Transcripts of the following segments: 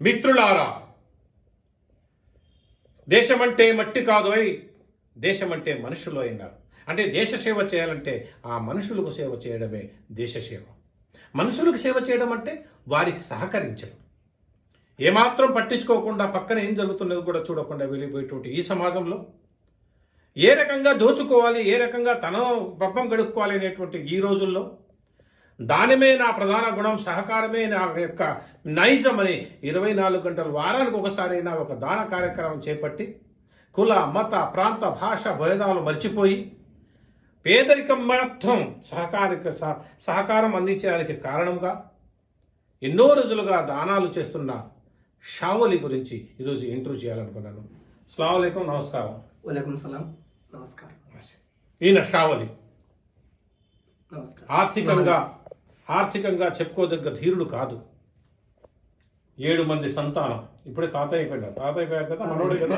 మిత్రులారా దేశమంటే మట్టి కాదోయ్ దేశమంటే మనుషులు అయినారు. అంటే దేశ సేవ చేయాలంటే ఆ మనుషులకు సేవ చేయడమే దేశ సేవ. మనుషులకు సేవ చేయడం అంటే వారికి సహకరించడం. ఏమాత్రం పట్టించుకోకుండా పక్కన ఏం జరుగుతున్నది కూడా చూడకుండా వెళ్ళిపోయేటువంటి ఈ సమాజంలో ఏ రకంగా దోచుకోవాలి ఏ రకంగా తన పబ్బం గడుపుకోవాలి అనేటువంటి ఈ రోజుల్లో దానిమే నా ప్రధాన గుణం సహకారమే నా యొక్క నైజం అని ఇరవై నాలుగు గంటలు వారానికి ఒకసారి అయినా ఒక దాన కార్యక్రమం చేపట్టి కుల మత ప్రాంత భాష భేదాలు మర్చిపోయి పేదరికం మొత్తం సహకారిక సహ- సహకారం అందించడానికి కారణంగా ఎన్నో రోజులుగా దానాలు చేస్తున్న షావలి గురించి ఈరోజు ఇంటర్వ్యూ చేయాలనుకున్నాను. అస్సలం నమస్కారం. వలైకుం సలాం నమస్కారం. ఈయన షావలి. ఆర్థికంగా ఆర్థికంగా చెప్పుకోదగ్గ ధీరుడు కాదు. ఏడు మంది సంతానం. ఇప్పుడే తాతయ్య అయిపోయినారు తాతయ్య అయిపోయారు కదా మనోడు కదా?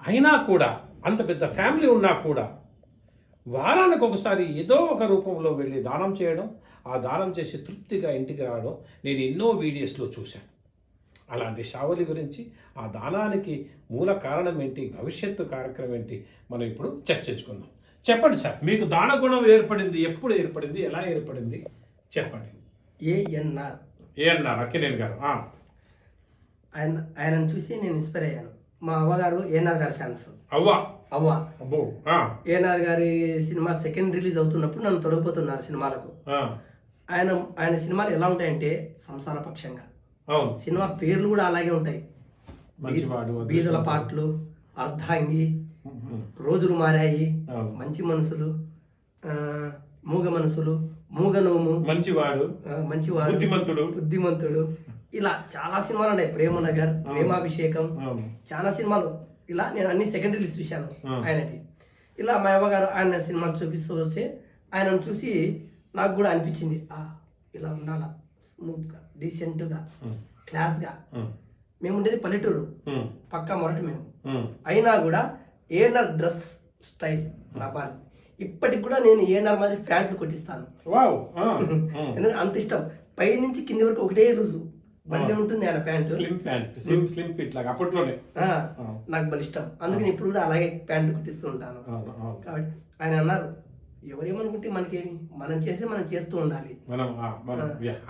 అయినా కూడా అంత పెద్ద ఫ్యామిలీ ఉన్నా కూడా వారానికి ఒకసారి ఏదో ఒక రూపంలో వెళ్ళి దానం చేయడం ఆ దానం చేసి తృప్తిగా ఇంటికి రావడం నేను ఎన్నో వీడియోస్లో చూశాను. అలాంటి షావలి గురించి ఆ దానానికి మూల కారణం ఏంటి భవిష్యత్తు కార్యక్రమం ఏంటి మనం ఇప్పుడు చర్చించుకుందాం. చెప్పండి సార్ మీకు దాన గుణం ఏర్పడింది ఎప్పుడు ఏర్పడింది ఎలా ఏర్పడింది? చెప్పండి. ఏఎన్ఆర్ ఏ అన్నారు అక్కినేని గారు ఆయన ఆయనను చూసి నేను ఇన్స్పైర్ అయ్యాను. మా అవ్వగారు ఏఎన్ఆర్ గారి ఫ్యాన్స్ అవ్వా? అవ్వ. అబ్బో ఏఎన్ఆర్ గారి సినిమా సెకండ్ రిలీజ్ అవుతున్నప్పుడు నన్ను తొలగిపోతున్నారు సినిమాలకు. ఆయన ఆయన సినిమాలు ఎలా ఉంటాయంటే సంసారపక్షంగా అవును. సినిమా పేర్లు కూడా అలాగే ఉంటాయి. మంచివాడు బీదల. పాటలు అర్ధాంగి. రోజులు మారాయి. మంచి మనసులు మూగ మనసులు మూగ నోము మంచివాడు మంచివాడు బుద్ధిమంతుడు. బుద్ధిమంతుడు. ఇలా చాలా సినిమాలు ఉన్నాయి ప్రేమ నగర్ ప్రేమాభిషేకం చాలా సినిమాలు. ఇలా నేను అన్ని సెకండ్ రిలీజ్ చూశాను. ఆయనకి. ఇలా మా అవ్వగారు ఆయన సినిమాలు చూపిస్తూ వస్తే ఆయనను చూసి నాకు కూడా అనిపించింది. ఇలా ఉండాలా? స్మూత్గా డీసెంట్గా క్లాస్గా మేము ఉండేది పల్లెటూరు. పక్కా మొరటి మేము. అయినా కూడా ఏఎన్ఆర్ డ్రెస్ స్టైల్ నా బాధ ఇప్పటికి కూడా నేను ఏఎన్ఆర్ మాదిరి ప్యాంట్లు కొట్టిస్తాను. ఎందుకంటే అంత ఇష్టం. పై నుంచి కింది వరకు ఒకటే రోజు బండి ఉంటుంది ఆయన pant. Slim pant slim slim fit లాగా అప్పట్లోనే. నాకు బలి ఇష్టం. అందుకని ఇప్పుడు కూడా అలాగే ప్యాంట్లు కుట్టిస్తూ ఉంటాను. కాబట్టి ఆయన అన్నారు ఎవరేమనుకుంటే మనకేమి? మనం చేసి మనం చేస్తూ ఉండాలి. మనం.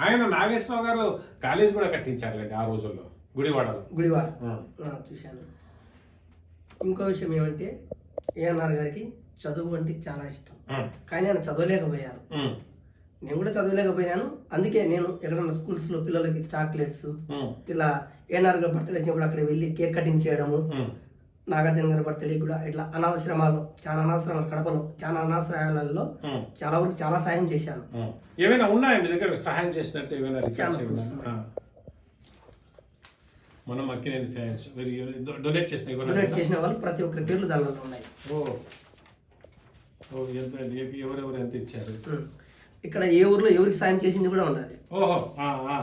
ఆయన నాగేశ్వరరావు గారు కాలేజ్ కూడా కట్టించారులేండి ఆ రోజుల్లో గుడివాడలో. గుడివాడ. చూశాను. ఇంకో విషయం ఏమంటే ఏఎన్ఆర్ గారికి చదువు అంటే చాలా ఇష్టం. కానీ ఆయన చదవలేకపోయారు. నేను కూడా చదవలేకపోయాను అందుకే నేను ఎక్కడైనా స్కూల్స్లో పిల్లలకి చాక్లెట్స్ ఇలా ఏఎన్ఆర్ గారు బర్త్డే వచ్చినప్పుడు అక్కడ వెళ్ళి కేక్ కటింగ్ చేయడము నాగార్జున గారి బర్త్డే కూడా ఇట్లా అనాథాశ్రమాల్లో చాలా అనాథాశ్రమాలు కడపలో చాలా అనాథాశ్రమాలలో ఉమ్, చాలా వరకు చాలా సాయం చేశాను. ఏమైనా ఉన్నాయా మీ దగ్గర? సహాయం చేసినట్టు ఏమైనా రికార్డ్స్ చాలా ఏమైనా? ఉన్నాయి. ఆ. మనం అక్కినేని ఫ్యాన్స్ వెరీ డొనేట్ చేసిన? డొనేట్ చేసిన వాళ్ళు ప్రతి ఒక్కరి పేర్లు దానిలో ఉన్నాయి. ఓ. ఓ ఎంత ఎవరెవరు ఎంత ఇచ్చారు. ఇక్కడ ఏ ఊర్లో ఎవరికి సాయం చేసింది కూడా ఉండాలి. ఓహో ఆ, ఆ.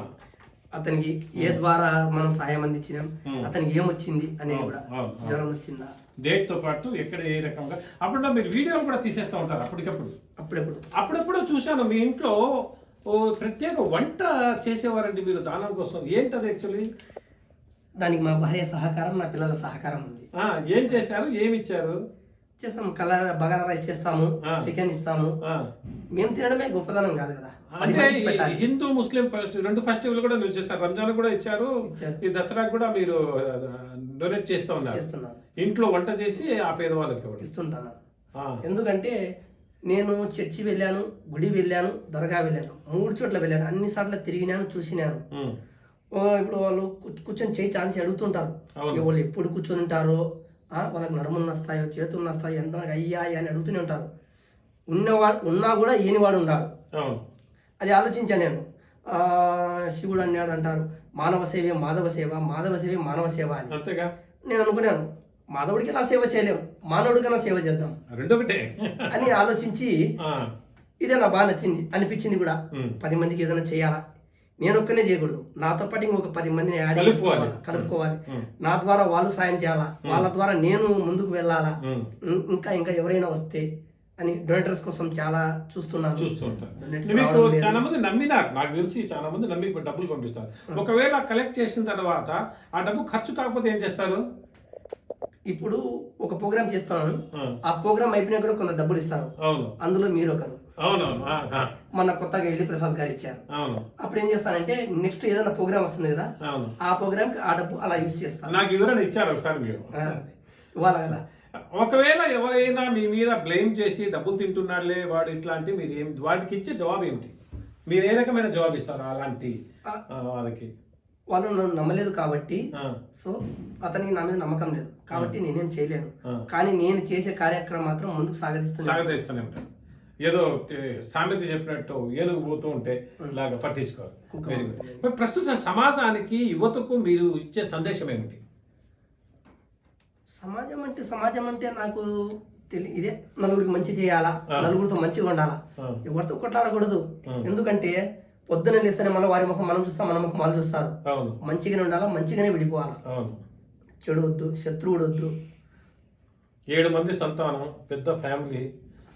అతనికి ఏ ద్వారా మనం సాయం అందించినాం. అతనికి ఏమొచ్చింది అనేది కూడా. జ్వరం వచ్చిందా? డేట్తో పాటు ఎక్కడ ఏ రకంగా అప్పుడు మీరు వీడియోలు కూడా తీసేస్తూ ఉంటారు అప్పటికప్పుడు. అప్పుడెప్పుడు? అప్పుడప్పుడు చూశాను మీ ఇంట్లో ఓ ప్రత్యేక వంట చేసేవారండి మీరు దానం కోసం. ఏంటది యాక్చువల్లీ దానికి మా భార్య సహకారం నా పిల్లల సహకారం ఉంది. ఏం చేశారు? ఏమి ఇచ్చారు చేస్తాం కలర్ బగారా రైస్ చేస్తాము. చికెన్ ఇస్తాము. మేము తినడమే గొప్పతనం కాదు కదా. అంటే హిందూ ముస్లిం రెండు ఫెస్టివల్ కూడా నువ్వు చేశారు. రంజాన్ కూడా ఇచ్చారు. ఈ దసరాకు కూడా మీరు డొనేట్ చేస్తూ ఉన్నారు. ఇంట్లో వంట చేసి ఆ పేదవాళ్ళకి ఇస్తుంటాను. ఎందుకంటే నేను చర్చి వెళ్ళాను గుడి వెళ్ళాను దర్గా వెళ్ళాను మూడు చోట్ల వెళ్ళాను అన్ని సార్లు తిరిగినాను చూసినాను. ఇప్పుడు వాళ్ళు కూర్చొని చేయి ఛాన్స్ అడుగుతుంటారు. వాళ్ళు ఎప్పుడు కూర్చొని ఉంటారో వాళ్ళకి నడుములు నస్తాయో చేతులు నస్తాయో ఎంత అయ్యా అని అడుగుతూనే ఉంటారు. ఉన్నవాడు ఉన్నా కూడా ఈనివాడు ఉన్నాడు అది ఆలోచించాను నేను. శివుడు అన్నాడు అంటారు మానవ సేవే మాధవ సేవ మాధవ సేవే మానవ సేవ అని. అంతేగా? నేను అనుకున్నాను మాధవుడికి ఎలా సేవ చేయలేం మానవుడికైనా సేవ చేద్దాం. రెండొకటే. అని ఆలోచించి ఇదే నాకు బాగా నచ్చింది అనిపించింది కూడా. పది మందికి ఏదైనా చేయాలా? నేను ఒక్కనే చేయకూడదు. నాతో పాటు ఇంకొక పది మందిని యాడ్ కలుపుకోవాలి. నా ద్వారా వాళ్ళు సాయం చేయాలా? వాళ్ళ ద్వారా నేను ముందుకు వెళ్ళాలా? ఇంకా ఇంకా ఎవరైనా వస్తే అని డొనేటర్స్ కోసం చాలా చూస్తున్నాను. చూస్తూ ఉంటారు Donates మీకు. చాలా మంది నమ్మినారు. నాకు తెలిసి చాలా మంది నమ్మి డబ్బులు పంపిస్తారు. ఒకవేళ కలెక్ట్ చేసిన తర్వాత ఆ డబ్బు ఖర్చు కాకపోతే ఏం చేస్తారు? ఇప్పుడు ఒక ప్రోగ్రామ్ చేస్తున్నాను ఆ, ప్రోగ్రామ్ అయిపోయినా కూడా కొంత డబ్బులు ఇస్తారు. అందులో మీరు ఒకరు. మన కొత్తగా ఎల్లి ప్రసాద్ గారు ఇచ్చారు. అప్పుడు ఏం చేస్తానంటే నెక్స్ట్ ఏదైనా ప్రోగ్రామ్ వస్తుంది కదా ఆ ప్రోగ్రామ్కి ఆ డబ్బు అలా యూజ్ చేస్తాను నాకు వివరణ ఇచ్చారు ఒకసారి మీరు? ఆ, ఇవ్వాలి కదా? ఒకవేళ ఎవరైనా మీ మీద బ్లేమ్ చేసి డబ్బులు తింటున్నాడులే వాడు ఇట్లాంటి మీరు ఏం వాటికి ఇచ్చే జవాబు ఏమిటి? మీరు ఏ రకమైన జవాబు ఇస్తారు అలాంటి వాళ్ళకి? వాళ్ళు నన్ను నమ్మలేదు కాబట్టి సో అతనికి నా మీద నమ్మకం లేదు. కాబట్టి నేనేం చేయలేను. కానీ నేను చేసే కార్యక్రమం మాత్రం ముందుకు సాగతిస్తున్నాను ఏదో సామెత చెప్పినట్టు ఏనుగు పోతూ ఉంటే ఇలాగ వెరీ గుడ్. మరి ప్రస్తుతం సమాజానికి యువతకు మీరు ఇచ్చే సందేశం ఏమిటి? సమాజం అంటే సమాజం అంటే నాకు తెలి ఇదే. నలుగురికి మంచి చేయాలా? నలుగురితో మంచిగా ఉండాలా. ఎవరితో కొట్లాడకూడదు. ఎందుకంటే పొద్దున లేస్తేనే మళ్ళీ వారి ముఖం మనం చూస్తాం మన ముఖం వాళ్ళు చూస్తారు. మంచిగానే ఉండాలా? మంచిగానే విడిపోవాలా? చెడు వద్దు శత్రువుడు వద్దు. ఏడు మంది సంతానం పెద్ద ఫ్యామిలీ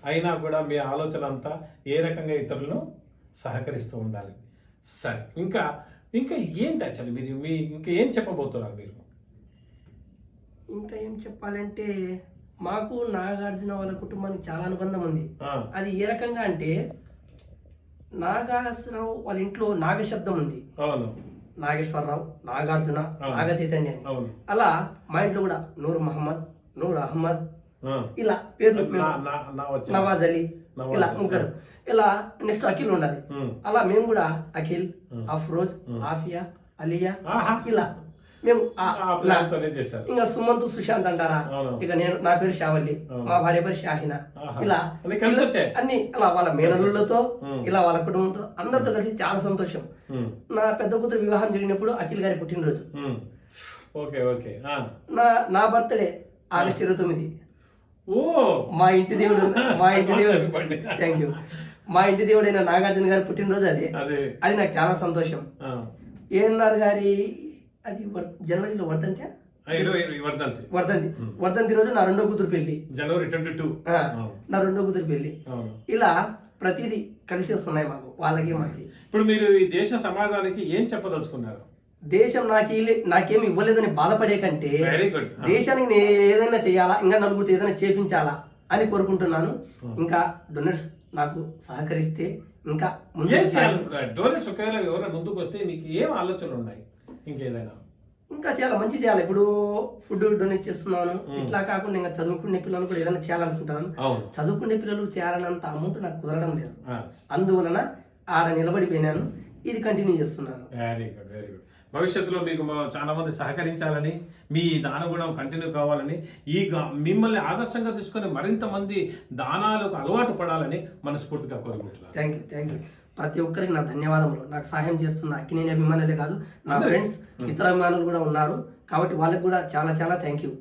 అయినా కూడా మీ ఆలోచన అంతా ఏ రకంగా ఇతరులను సహకరిస్తూ ఉండాలి? సరే ఇంకా ఇంకా ఏంటి యాక్చువల్లీ మీరు మీ ఇంకా ఏం చెప్పబోతున్నారు మీరు? ఇంకా ఏం చెప్పాలంటే మాకు నాగార్జున వాళ్ళ కుటుంబానికి చాలా అనుబంధం ఉంది. అది ఏ రకంగా అంటే నాగాశ్వరరావు వాళ్ళ ఇంట్లో నాగశబ్దం ఉంది. అవును. నాగేశ్వరరావు నాగార్జున. నాగ చైతన్య అలా మా ఇంట్లో కూడా నూర్ మహమ్మద్ నూర్ అహ్మద్. ఇలా పేర్లు నవాజ్ అలీ ఇలా. ముగ్గురు ఇలా నెక్స్ట్ అఖిల్ ఉండాలి. అలా మేము కూడా అఖిల్ అఫ్రోజ్ ఆఫియా అలియా. ఇలా మేము ఇంకా సుమంత్ సుశాంత్ అంటారా. ఇక నేను నా పేరు షావల్లి. మా భార్య పేరు షాహినా. ఇలా అన్ని కలిసి ఇలా వచ్చాయి. అన్ని అలా వాళ్ళ మేనల్లులతో ఉమ్. ఇలా వాళ్ళ కుటుంబంతో అందరితో కలిసి చాలా సంతోషం. నా పెద్ద కూతురు వివాహం జరిగినప్పుడు అఖిల్ గారి పుట్టినరోజు. Okay okay. నా నా బర్త్డే ఆగస్ట్ ఇరవై తొమ్మిది ఓ! మా ఇంటి దేవుడు మా ఇంటి దేవుడు. థ్యాంక్ యూ మా ఇంటి దేవుడైన నాగార్జున గారి పుట్టినరోజు అదే. అదే. అది నాకు చాలా సంతోషం. ఏఎన్ఆర్ గారి అది వర్- జనవరిలో వర్ధంతి? వర్ధంతి. వర్ధంతి. వర్ధంతి రోజు నా రెండో కూతురు పెళ్ళి జనవరి ట్వంటీ టూ నా రెండో కూతురు పెళ్ళి ఇలా ప్రతిదీ కలిసి వస్తున్నాయి మాకు వాళ్ళకి మాకి. ఇప్పుడు మీరు ఈ దేశ సమాజానికి ఏం చెప్పదలుచుకున్నారు? దేశం నాకు నాకేమి ఇవ్వలేదని బాధపడే కంటే దేశానికి నేను ఏదైనా చేయాలా ఇంకా నలుగురితో ఏదైనా చేపించాలా అని కోరుకుంటున్నాను. ఇంకా డొనర్స్ నాకు సహకరిస్తే ఇంకా డోనర్స్ ఒకవేళ ఎవరైనా ముందుకు వస్తే మీకు ఏం ఆలోచనలు ఉన్నాయి ఇంకేదైనా? ఇంకా చేయాలి మంచి చేయాలి? ఇప్పుడు ఫుడ్ డొనేట్ చేస్తున్నాను. ఇట్లా కాకుండా ఇంకా చదువుకునే పిల్లలు కూడా ఏదైనా చేయాలనుకుంటున్నాను. అవును. చదువుకునే పిల్లలు చేయాలన్నంత అమౌంట్ నాకు కుదరడం లేదు. అందువలన ఆడ నిలబడిపోయినాను. ఇది కంటిన్యూ చేస్తున్నాను. వెరీ గుడ్ వెరీ గుడ్ భవిష్యత్తులో మీకు మా- చాలా మంది సహకరించాలని మీ దానగుణం కంటిన్యూ కావాలని ఈ మిమ్మల్ని ఆదర్శంగా తీసుకొని మరింత మంది దానాలకు అలవాటు పడాలని మనస్ఫూర్తిగా కోరుకుంటున్నాను. థ్యాంక్ యూ థ్యాంక్ యూ ప్రతి ఒక్కరికి నా ధన్యవాదములు. నాకు సహాయం చేస్తున్న అక్కినేని అభిమానులే కాదు నా ఫ్రెండ్స్ ఇతర అభిమానులు కూడా ఉన్నారు. కాబట్టి వాళ్ళకి కూడా చాలా చాలా థ్యాంక్ యూ